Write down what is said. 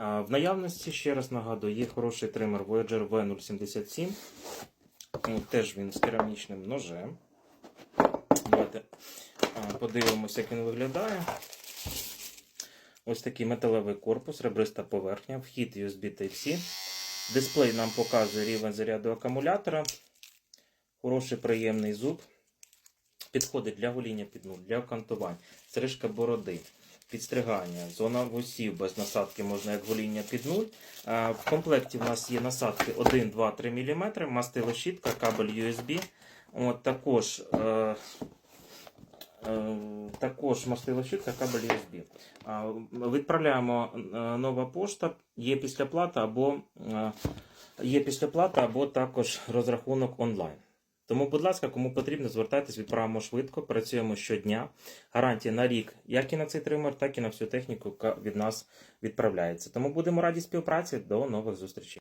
В наявності, ще раз нагадую, є хороший тример Voyager V077. Ну, Теж він з керамічним ножем. Давайте подивимося, як він виглядає. Ось такий металевий корпус, ребриста поверхня, вхід USB Type-C. Дисплей нам показує рівень заряду акумулятора. Хороший приємний зуб. Підходить для гоління під нуль, для окантувань, стрижка бороди, підстригання, зона вусів без насадки можна як гоління під нуль. В комплекті в нас є насадки 1, 2, 3 мм, мастилощітка, кабель USB. От, також, е, е, також мастилощітка, кабель USB. Відправляємо е, нова пошта, є післяплата або, є післяплата або також розрахунок онлайн. Тому, будь ласка, кому потрібно, звертайтесь, відправимо швидко, працюємо щодня. Гарантія на рік, як і на цей тример, так і на всю техніку, яка від нас відправляється. Тому будемо раді співпраці. До нових зустрічей.